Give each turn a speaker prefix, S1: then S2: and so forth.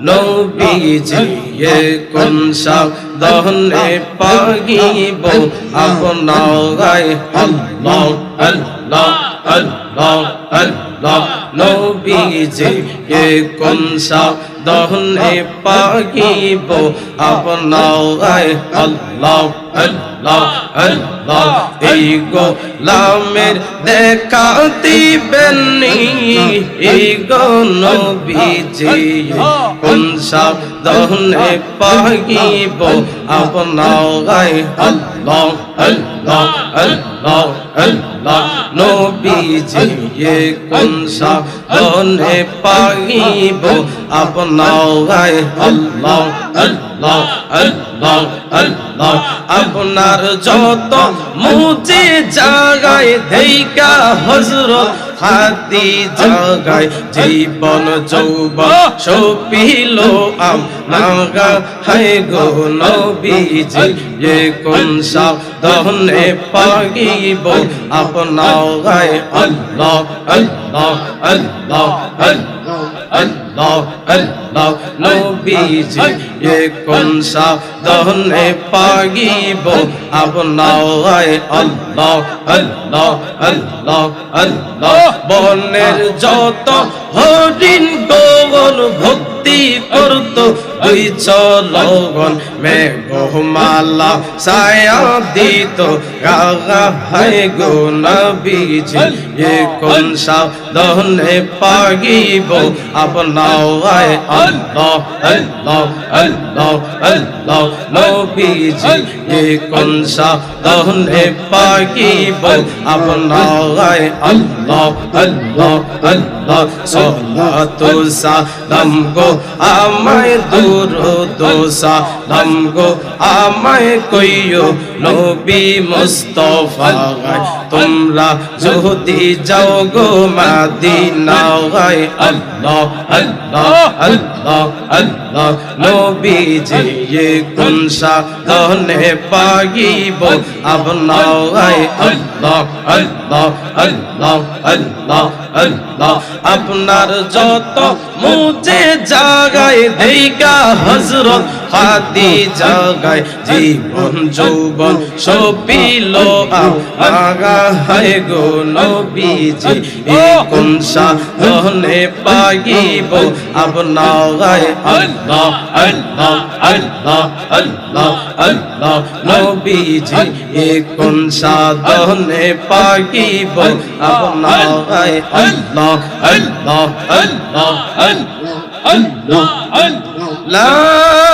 S1: নবীজি এ কোন সাধনে পাগিব? আপনার আল্লাহ আল্লাহ আল্লাহ আল্লাহ। নবীজিয়ে কোন সাধনে পাগিব? আপনার আল্লাহ আল্লাহ আল্লাহ, এই গোলামের দেখা দিবেননি এই গো নবীজি, কোন সাধনে পাগিব আপনার আল্লাহ আল্লাহ আল্লাহ আল্লাহ, নবীজি কোন সাধনে পাগিব আপনার আল্লাহ আল্লাহ আল্লাহ আল্লাহ। আপনার যত মুচে জাগায় দেইকা হজরত হাতি জাগায় জীবন, যৌবন সপিল নাগা হায় গো নবীজি যে কোন সাধনে পাগিব? আপনার গায় আল্লাহ আল্লাহ আল্লাহ আল্লাহ আল্লাহ। আল্লাহ নবীজি, এ কোন সাধনে পাগিব? আপনার আল্লাহ আল্লাহ আল্লাহ আল্লাহ। বনের যত হরিণ গোবন ভক্তি করত দুই চলগন মেঘমালা ছায়া দিত গাগা হায় গো নবীজি, এ কোন সাধনে পাগিব? আপনার গায় আল্লাহ আল্লাহ আল্লাহ আল্লাহ নবীজি, এ কোন সাধনে পাগিব? আপনার গায় আল্লাহ আল্লাহ আল্লাহ, সালাতু সালাম গো আমায় দূর দোসা গো আমায় কইও, নবী মুস্তফা তোমরা যদি যাও গো মাদিনা গায় আল্লাহ আল্লাহ আল্লাহ আল্লাহ নবীজি এ কোন সাধনে পাগিব? আপনার গায় আল্লাহ আল্লাহ আল্লাহ আল্লাহ আল্লাহ। আপনার যত মুজে জাগায় দেইকা হজরত হাতি জাগায় জীবন, যৌবন সপিল আগা হায় গো নবীজি কোন সাধনে পাগিব? আপনার গায় আল্লাহ আল্লাহ আল্লাহ আল্লাহ আল্লাহ, নবীজি কোন সাধনে পাগিব? আপনার গায় আল্লাহ আল্লাহ আল্লাহ আল্লাহ আল্লাহ